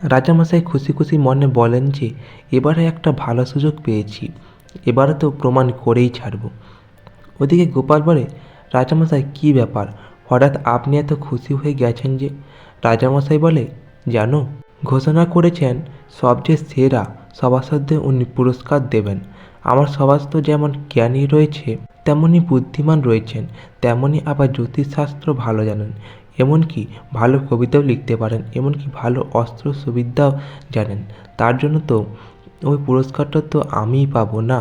রাজামশাই খুশি খুশি মনে বলেন যে, এবারে একটা ভালো সুযোগ পেয়েছি। এবারে তো প্রমাণ করেই ছাড়ব। ওদিকে গোপাল বলে, রাজামশাই, কী ব্যাপার? হঠাৎ আপনি এত খুশি হয়ে গেছেন যে? রাজামশাই বলে, জানো, ঘোষণা করেছেন সবচেয়ে সেরা, সভাসদদের উনি পুরস্কার দেবেন। আমার সভাস্থ যেমন জ্ঞানী রয়েছে, তেমনি বুদ্ধিমান রয়েছেন, তেমনি আবার জ্যোতিষশাস্ত্র ভালো জানেন। এমনকি ভালো কবিতাও লিখতে পারেন, এমনকি ভালো অস্ত্র সুবিধাও জানেন। তার জন্য তো ওই পুরস্কারটা তো আমিই পাবো না।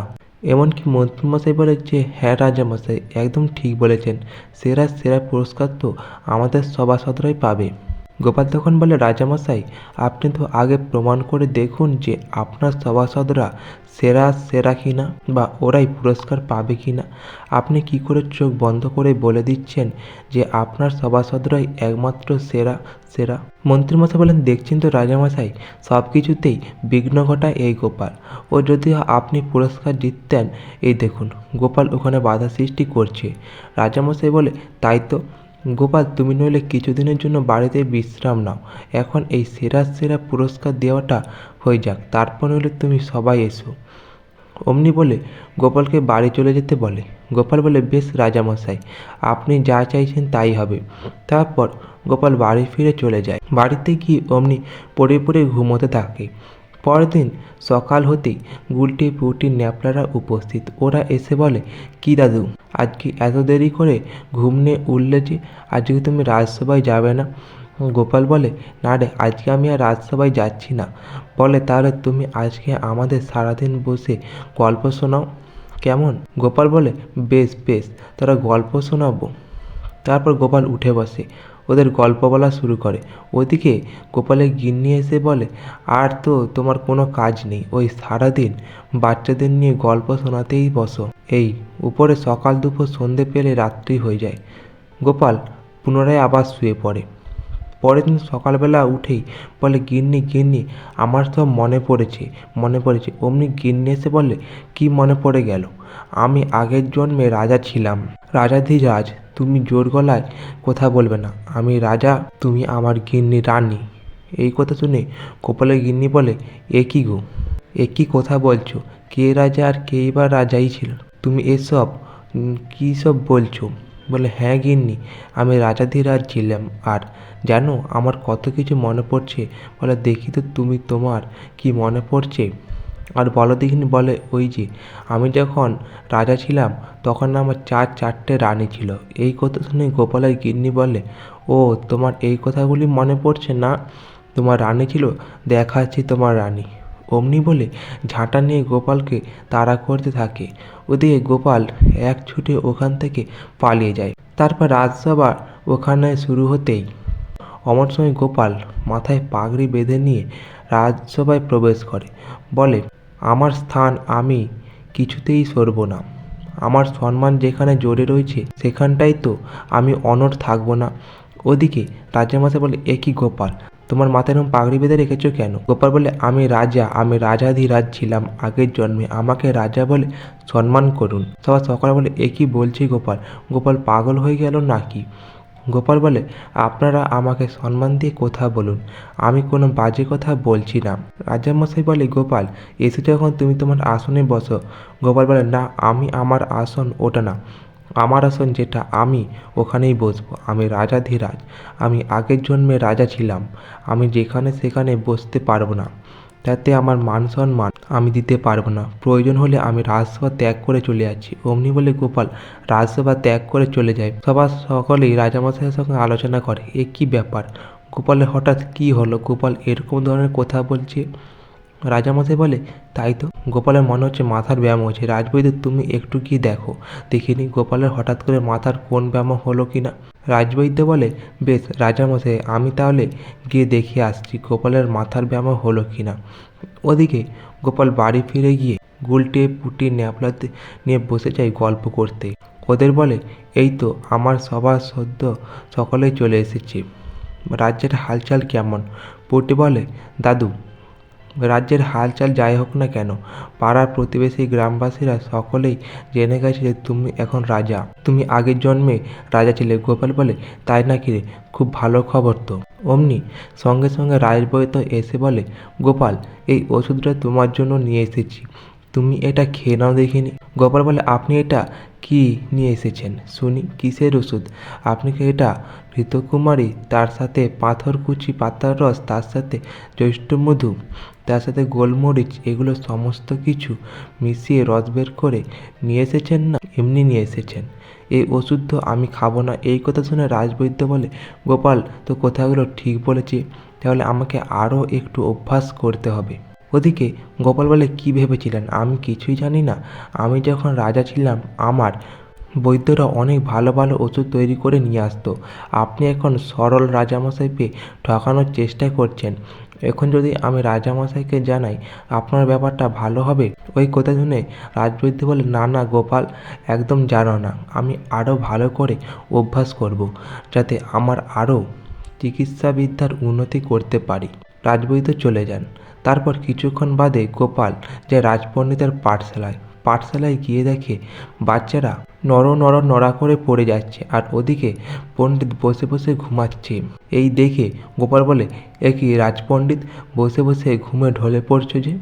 এমনকি মন্ত্রীমশাই বলে যে হ্যাঁ রাজামশাই, একদম ঠিক বলেছেন। সেরা সেরা পুরস্কার তো আমাদের সভাসদরাই পাবে। গোপাল তখন বলে রাজামশাই, আপনি তো আগে প্রমাণ করে দেখুন যে আপনার সভাসদরা সেরা সেরা কিনা বা ওরাই পুরস্কার পাবে কিনা। আপনি কি করে চোখ বন্ধ করে বলে দিচ্ছেন যে আপনার সভাসদরাই একমাত্র সেরা সেরা? মন্ত্রীমশাই বলেন, দেখছেন তো রাজামশাই সব কিছুতেই বিঘ্ন ঘটায় এই গোপাল। ও যদি আপনি পুরস্কার জিততেন, এই দেখুন, গোপাল ওখানে বাধা সৃষ্টি করছে। রাজামশাই বলে, তাই তো গোপাল, তুমি নইলে কিছুদিনের জন্য বাড়িতে বিশ্রাম নাও। এখন এই সেরা সেরা পুরস্কার দেওয়াটা হয়ে যাক, তারপর নইলে তুমি সবাই এসো। অমনি বলে গোপালকে বাড়ি চলে যেতে বলে। গোপাল বলে, বেশ রাজামশাই, আপনি যা চাইছেন তাই হবে। তারপর গোপাল বাড়ি ফিরে চলে যায়। বাড়িতে গিয়ে অমনি পড়ে পড়ে ঘুমোতে থাকে। পরের দিন সকাল হতেই গুলটি পুটি ন্যাপলারা উপস্থিত। ওরা এসে বলে, কি দাদু আজকে এত দেরি করে ঘুম নিয়ে উঠলে যে আজকে তুমি রাজসভায় যাবে না? গোপাল বলে, না রে, আজকে আমি আর রাজসভায় যাচ্ছি না। বলে, তাহলে তুমি আজকে আমাদের সারাদিন বসে গল্প শোনাও। কেমন? গোপাল বলে, বেশ বেশ, তারা গল্প শোনাবো। তারপর গোপাল উঠে বসে। ওদের গল্প বলা শুরু করে। ওদিকে গোপালের গিন্নি এসে বলে, আর তো তোমার কোনো কাজ নেই, ওই সারাদিন বাচ্চাদের নিয়ে গল্প শোনাতেই বসো। এই, উপরে সকাল দুপুর সন্ধে পেলে রাত্রি হয়ে যায় গোপাল পুনরায় আবার শুয়ে পড়ে। পরের দিন সকালবেলা উঠেই বলে, গিন্নি গিন্নি, আমার সব মনে পড়েছে মনে পড়েছে অমনি গিন্নি এসে বলে, কি মনে পড়ে গেল? আমি আগের জন্মে রাজা ছিলাম। রাজাধিরাজ তুমি জোর গলায় কথা বলবে না। আমি রাজা, তুমি আমার গিন্নি রানী। এই কথা শুনে কপালে গিন্নি বলে, এ কি গো? এ কি কথা বলছো? কে রাজা আর কেই বা রাজাই ছিল? তুমি এসব কী সব বলছো? বলে হ্যাঁ গিন্নি, আমি রাজাধিরাজ ছিলাম। আর জানো, আমার কত কিছু মনে পড়ছে। বলে, দেখি তো তুমি তোমার কি মনে পড়ছে? আর বলো দেখিনি বলে, ওই যে, আমি যখন রাজা ছিলাম, তখন আমার চার চারটে রানী ছিল। এই কথা শুনে গোপালের গিন্নি বলে, ও, তোমার এই কথাগুলি মনে পড়ছে না? তোমার রানী ছিল, দেখাচ্ছি তোমার রানী। অমনি বলে, ঝাঁটা নিয়ে গোপালকে তাড়া করতে থাকে। ওদিকে গোপাল এক ছুটে ওখান থেকে পালিয়ে যায়। তারপর রাজসভা ওখানে শুরু হতেই অমর সময় গোপাল মাথায় পাগড়ি বেঁধে নিয়ে রাজসভায় প্রবেশ করে। বলে আমার স্থান আমি, কিছুতেই সরব না। আমার সম্মান যেখানে জোরে রয়েছে, সেখানটাই তো আমি অনড় থাকব না। ওদিকে রাজা রাজামশাই বলে, এ কি গোপাল? তোমার মাথায় এরকম পাগড়ি বেঁধে রেখেছো কেন? গোপাল বলে, আমি রাজা, আমি রাজাধিরাজ ছিলাম আগের জন্মে। আমাকে রাজা বলে সম্মান করুন। সবার সকালে বলে, এ কি বলছি গোপাল? গোপাল পাগল হয়ে গেল নাকি? গোপাল বলে, আপনারা আমাকে সম্মান দিয়ে কথা বলুন। আমি কোনো বাজে কথা বলছি না। রাজামশাই বলে, গোপাল এসে যখন তুমি তোমার আসনে বসো। গোপাল বলে, না, আমি আমার আসন ওটা না। আমার আসন যেটা, আমি ওখানেই বসবো। আমি রাজাধিরাজ আমি আগের জন্মে রাজা ছিলাম। আমি যেখানে সেখানে বসতে পারব না। তাতে আমার মান সম্মান আমি দিতে পারব না। প্রয়োজন হলে আমি রাজসভা ত্যাগ করে চলে যাচ্ছি। অমনি বলে গোপাল, রাজসভা ত্যাগ করে চলে যায় সবার সকলেই রাজামশাইয়ের সঙ্গে আলোচনা করে। এ কী ব্যাপার? গোপালের হঠাৎ কী হলো? গোপাল এরকম ধরনের কথা বলছে? রাজামশাই বলে, তাই তো। গোপালের মনে হচ্ছে মাথার ব্যায়াম হচ্ছে রাজবৈদ্য, তুমি একটু কি দেখো। দেখিনি গোপালের হঠাৎ করে মাথার কোন ব্যায়াম হলো কি না রাজবৈদ্য বলে, বেশ, রাজামশাই, আমি তাহলে গিয়ে দেখে আসছি গোপালের মাথার ব্যায়াম হলো কি না। ওদিকে গোপাল বাড়ি ফিরে গিয়ে গুলটে পুটি ন্যাপলাতে নিয়ে বসে যায় গল্প করতে। ওদের বলে, এই তো, আমার সবার সদ্য সকলেই চলে এসেছে। রাজ্যের হালচাল কেমন? পুটি বলে, দাদু রাজ্যের হালচাল যাই হোক না কেন, পাড়ার প্রতিবেশী গ্রামবাসীরা সকলেই জেনে গেছে যে তুমি এখন রাজা। তুমি আগের জন্মে রাজা ছিলে, গোপাল বলে। তাই নাকি রে? খুব ভালো খবর তো। অমনি সঙ্গে সঙ্গে রাজবৈদ্য এসে বলে, গোপাল, এই ওষুধটা তোমার জন্য নিয়ে এসেছি। তুমি এটা খেয়ে নাও দেখিনি। গোপাল বলে, আপনি এটা কি নিয়ে এসেছেন? শুনি, কিসের ওষুধ? আপনি কি এটা ঘৃতকুমারী তার সাথে পাথরকুচি পাতার রস, তার সাথে জ্যৈষ্ঠ মধু, তার সাথে গোলমরিচ, এগুলো সমস্ত কিছু মিশিয়ে রস বের করে নিয়ে এসেছেন না? এমনি নিয়ে এসেছেন। এই ওষুধ তো আমি খাব না। এই কথা শুনে রাজবৈদ্য বলে, গোপাল, তো কথাগুলো ঠিক বলেছে। তাহলে আমাকে আরও একটু অভ্যাস করতে হবে। ওদিকে গোপাল বলে, কী ভেবেছিলেন? আমি কিছুই জানি না। আমি যখন রাজা ছিলাম, আমার বৈদ্যরা অনেক ভালো ভালো ওষুধ তৈরি করে নিয়ে আসতো। আপনি এখন সরল রাজামশাই পেয়ে ঠকানোর চেষ্টা করছেন। এখন যদি আমি রাজামশাইকে জানাই, আপনার ব্যাপারটা ভালো হবে? ওই কথা শুনে রাজবৈদ্য বলে, না না গোপাল, একদম জানো না। আমি আরও ভালো করে অভ্যাস করব, যাতে আমার আরও চিকিৎসাবিদ্যার উন্নতি করতে পারি। রাজবৈদ্য চলে যান। তারপর কিছুক্ষণ বাদে গোপাল যায় রাজপণ্ডিতের পাঠশালায় পাঠশালায় গিয়ে দেখে বাচ্চারা নর নর নড়া করে পড়ে যাচ্ছে আর ওদিকে পণ্ডিত বসে বসে ঘুমাচ্ছে। এই দেখে গোপাল বলে, এ কি রাজপণ্ডিত বসে বসে ঘুমে ঢলে পড়ছো যে?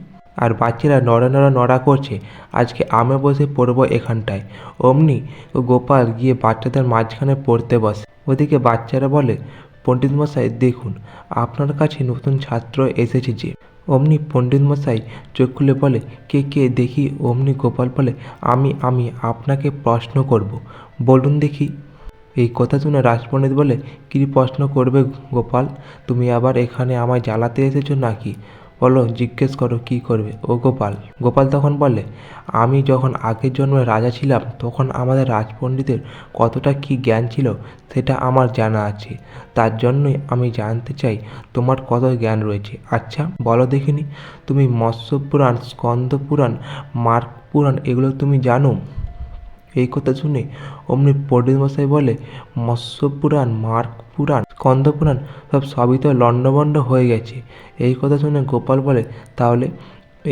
আর বাচ্চারা নড়া নড়া নড়া করছে, আজকে আমি বসে পড়ব এখানটায়। অমনি ও গোপাল গিয়ে বাচ্চাদের মাঝখানে পড়তে বসে। ওদিকে বাচ্চারা বলে পণ্ডিত মশাই দেখুন, আপনার কাছে নতুন ছাত্র এসেছে যে। অমনি পণ্ডিত মশাই চোখ খুলে বলে, কে কে দেখি অমনি গোপাল বলে, আমি আমি আপনাকে প্রশ্ন করব। বলুন দেখি। এই কথা শুনে রাজপণ্ডিত বলে, কী প্রশ্ন করবে গোপাল? তুমি আবার এখানে আমায় জ্বালাতে এসেছ নাকি? বলো জিজ্ঞেস করো কি করবে? ও গোপাল। গোপাল তখন বলে আমি যখন আগের জন্মে রাজা ছিলাম, তখন আমাদের রাজপণ্ডিতের কতটা কি জ্ঞান ছিল সেটা আমার জানা আছে। তার জন্যই আমি জানতে চাই তোমার কত জ্ঞান রয়েছে। আচ্ছা বলো দেখিনি, তুমি মৎস্য পুরাণ স্কন্দ পুরাণ মার্ক পুরাণ এগুলো তুমি জানো? এই কথা শুনে অমনি পণ্ডিত মশাই বলে মৎস্য পুরাণ মার্ক পুরাণ স্কন্দ পুরাণ সব সবই তো লণ্ডভণ্ড হয়ে গেছে। এই কথা শুনে গোপাল বলে, তাহলে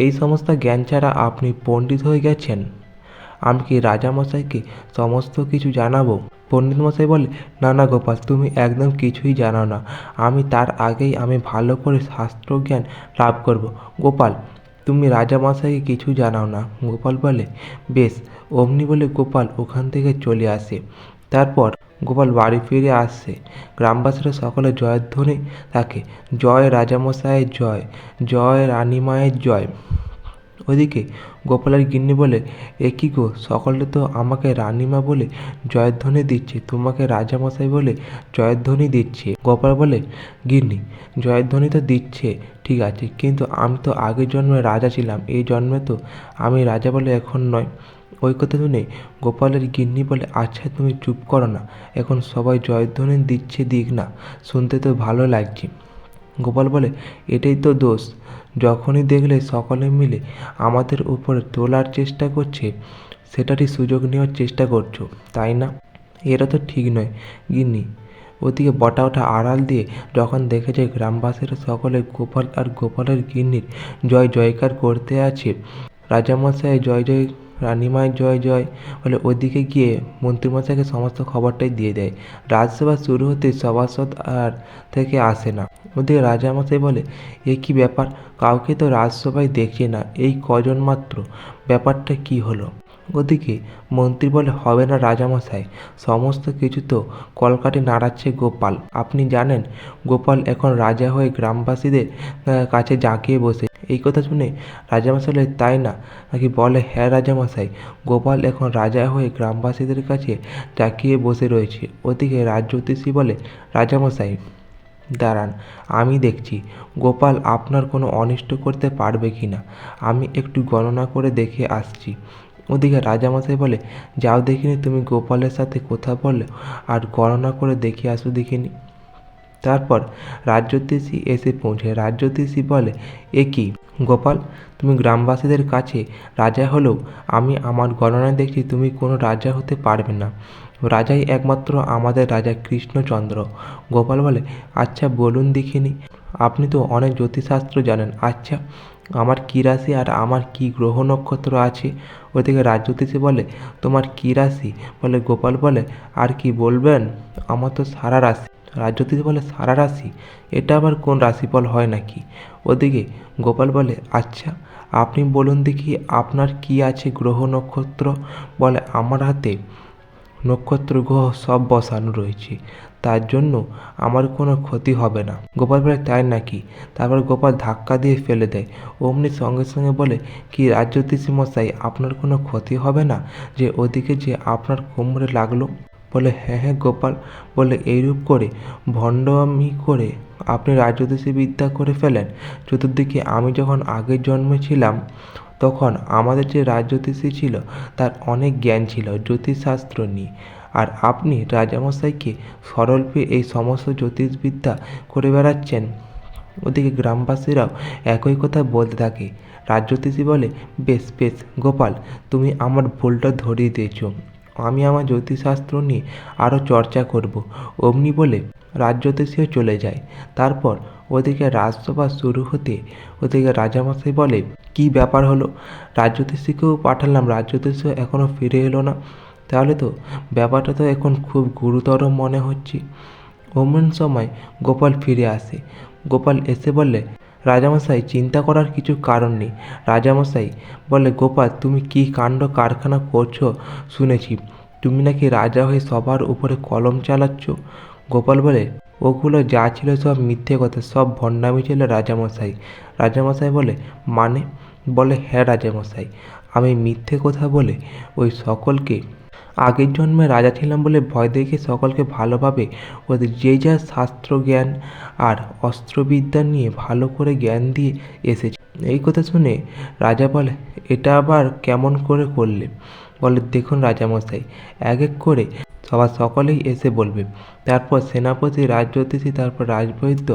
এই সমস্ত জ্ঞান ছাড়া আপনি পণ্ডিত হয়ে গেছেন? আমি কি রাজামশাইকে সমস্ত কিছু জানাব? পণ্ডিত মশাই বলে, না না গোপাল, তুমি একদম কিছুই জানো না। আমি তার আগেই আমি ভালো করে শাস্ত্রজ্ঞান লাভ করব। গোপাল, তুমি রাজামশাইকে কিছু জানাও না? গোপাল বলে, বেশ অমনি বলে গোপাল ওখান থেকে চলে আসে। তারপর গোপাল বাড়ি ফিরে আসছে গ্রামবাসীরা সকলে জয়ধ্বনি থাকে জয় রাজামশাইয়ের জয় জয় রানীমায়ের জয়। ওদিকে গোপালের গিন্নি বলে, এ গো, সকলে তো আমাকে রানীমা বলে জয়ধ্বনি দিচ্ছে, তোমাকে রাজামশাই বলে জয়ধ্বনি দিচ্ছে। গোপাল বলে, গিন্নি জয়ধ্বনি তো দিচ্ছে, ঠিক আছে, কিন্তু আমি তো আগের জন্মে রাজা ছিলাম, এই জন্মে তো আমি রাজা বলে এখন নয় ওই কথা শুনে গোপালের গিন্নি বলে আচ্ছা তুমি চুপ করো না। এখন সবাই জয়ধ্বনি দিচ্ছে দিক না। শুনতে তো ভালো লাগছে। গোপাল বলে, এটাই তো দোষ। যখনই দেখলে সকলে মিলে আমাদের উপরে তোলার চেষ্টা করছে, সেটারই সুযোগ নেওয়ার চেষ্টা করছ, তাই না? এটা তো ঠিক নয়, গিন্নি। ওদিকে বটা ওঠা আড়াল দিয়ে যখন দেখেছে গ্রামবাসীরা সকলে গোপাল আর গোপালের গিন্নির জয় জয়কার করতে আছে, রাজামশাই জয় জয় রানীমায়ের জয় জয় বলে ওদিকে গিয়ে মন্ত্রীমশাইকে সমস্ত খবরটাই দিয়ে দেয়। রাজসভা শুরু হতে সভাসদ আর থেকে আসে না। ওদিকে রাজামশাই বলে, এ কী ব্যাপার? কাউকে তো রাজসভায় দেখছে না। এই কজন মাত্র? ব্যাপারটা কি হলো? ওদিকে মন্ত্রী বলে, হবে না রাজামশাই। সমস্ত কিছু তো কলকাঠি নাড়াচ্ছে গোপাল। আপনি জানেন, গোপাল এখন রাজা হয়ে গ্রামবাসীদের কাছে জাঁকিয়ে বসে এই কথা শুনে রাজামশাই বলে, তাই না? নাকি বলে হ্যাঁ রাজামশাই, গোপাল এখন রাজা হয়ে গ্রামবাসীদের কাছে তাকিয়ে বসে রয়েছে। ওদিকে রাজ্যোতিষী বলে, রাজামশাই, দাঁড়ান, আমি দেখছি, গোপাল আপনার কোনো অনিষ্ট করতে পারবে কি না? আমি একটু গণনা করে দেখে আসছি। ওদিকে রাজামশাই বলে, যাও দেখিনি তুমি গোপালের সাথে কথা বলে আর গণনা করে দেখে আসো দেখিনি। তারপর রাজ্যোতিষী এসে পৌঁছে। রাজ্যোতিষী বলে, এ কি? গোপাল, তুমি গ্রামবাসীদের কাছে রাজা হলেও আমি আমার গণনায় দেখছি তুমি কোনো রাজা হতে পারবে না। রাজাই একমাত্র আমাদের রাজা কৃষ্ণচন্দ্র। গোপাল বলে আচ্ছা বলুন দেখিনি। আপনি তো অনেক জ্যোতিষশাস্ত্র জানেন। আচ্ছা আমার কী রাশি আর আমার কী গ্রহ নক্ষত্র আছে? ওদিকে রাজজ্যোতিষী বলে, তোমার কী রাশি? বলে, গোপাল বলে, আর কি বলবেন? আমার তো সারা রাশি। রাজজ্যোতিষী বলে সারা রাশি, এটা আবার কোন রাশিফল হয় নাকি? ওদিকে গোপাল বলে আচ্ছা আপনি বলুন দেখি আপনার কি আছে গ্রহ নক্ষত্র? বলে, আমার হাতে নক্ষত্র গ্রহ সব বসানো রয়েছে, তার জন্য আমার কোনো ক্ষতি হবে না। গোপাল বলে, তাই নাকি? তারপর গোপাল ধাক্কা দিয়ে ফেলে দেয়। অমনি সঙ্গে সঙ্গে বলে, কি রাজ্যতীষী মশাই আপনার কোনো ক্ষতি হবে না যে ওদিকে যে আপনার কোমরে লাগল? বলে হ্যাঁ হ্যাঁ গোপাল। বলে এইরূপ করে ভণ্ডামি করে আপনি রাজনীতি বিদ্যা করে ফেলেন। চতুর্দিকে আমি যখন আগের জন্মে ছিলাম, তখন আমাদের যে রাজজ্যোতিষী ছিল, তার অনেক জ্ঞান ছিল, জ্যোতিষশাস্ত্র নিয়ে। আর আপনি রাজামশাইকে সরল পেয়ে এই সমস্ত জ্যোতিষবিদ্যা করে বেড়াচ্ছেন। ওদিকে গ্রামবাসীরাও একই কথা বলতে থাকে। রাজজ্যোতিষী বলে, বেশ বেশ, গোপাল, তুমি আমার ভুলটা ধরিয়ে দিয়েছ। আমি আমার জ্যোতিষশাস্ত্র নিয়ে আরও চর্চা করব। অমনি বলে রাজজ্যোতিষীও চলে যায়। তারপর ওদিকে রাজসভা শুরু হতে ওদিকে রাজামশাই বলে, কি ব্যাপার হলো? রাজজ্যোতিষীকেও পাঠালাম রাজজ্যোতিষীও এখনও ফিরে এলো না। তাহলে তো ব্যাপারটা তো এখন খুব গুরুতর মনে হচ্ছে। অমন সময় গোপাল ফিরে আসে। গোপাল এসে বললে রাজামশাই, চিন্তা করার কিছু কারণ নেই। রাজামশাই বলে, গোপাল, তুমি কি কাণ্ড কারখানা করছ? শুনেছি। তুমি নাকি রাজা হয়ে সবার উপরে কলম চালাচ্ছ? গোপাল বলে, ওগুলো যা ছিল সব মিথ্যে কথা, সব ভণ্ডামি ছিল রাজামশাই। রাজামশাই বলে মানে? বলে হ্যাঁ রাজামশাই, আমি মিথ্যে কথা বলে ওই সকলকে আগের জন্মে রাজা ছিলাম বলে ভয় দেখে সকলকে ভালোভাবে ওদের যে যা শাস্ত্র জ্ঞান আর অস্ত্রবিদ্যা নিয়ে ভালো করে জ্ঞান দিয়ে এসেছে। এই কথা শুনে রাজা বলে, এটা আবার কেমন করে করলে? বলে, দেখুন রাজামশাই, এক এক করে সবার সকলেই এসে বলবে। তারপর সেনাপতি, রাজজ্যোতিষী, তারপর রাজবৈদ্য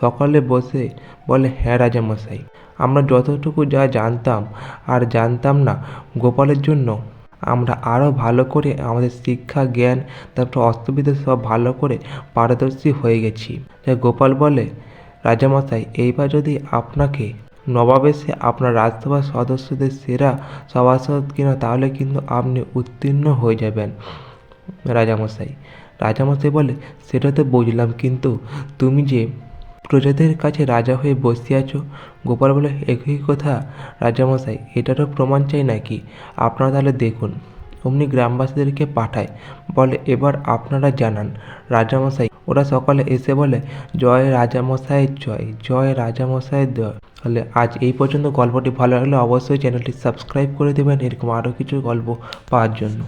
সকলে বসে বলে হ্যাঁ রাজামশাই, আমরা যতটুকু যা জানতাম আর জানতাম না গোপালের জন্য আমরা আরও ভালো করে আমাদের শিক্ষা, জ্ঞান, তারপর অস্ত্রবিদ্যা সব ভালো করে পারদর্শী হয়ে গেছি। তাই গোপাল বলে, রাজামশাই, এইবার যদি আপনাকে নবাবেশে আপনার রাজসভার সদস্যদের সেরা সভাসদ কিনা, তাহলে কিন্তু আপনি উত্তীর্ণ হয়ে যাবেন। রাজামশাই রাজামশাই বলে, সেটা তো বুঝলাম, কিন্তু তুমি যে প্রজাদের কাছে রাজা হয়ে বসে আছো? গোপাল বলে, একই কথা রাজামশাই, এটারও প্রমাণ চাই নাকি? আপনারা তাহলে দেখুন। অমনি গ্রামবাসীদেরকে পাঠায়। বলে, এবার আপনারা জানান। রাজামশাই, ওরা সকালে এসে বলে, জয় রাজামশাইয়ের জয় জয় রাজামশাইয়ের জয়। তাহলে আজ এই পর্যন্ত গল্পটি ভালো লাগলে অবশ্যই চ্যানেলটি সাবস্ক্রাইব করে দেবেন। এরকম আরও কিছু গল্প পাওয়ার জন্য।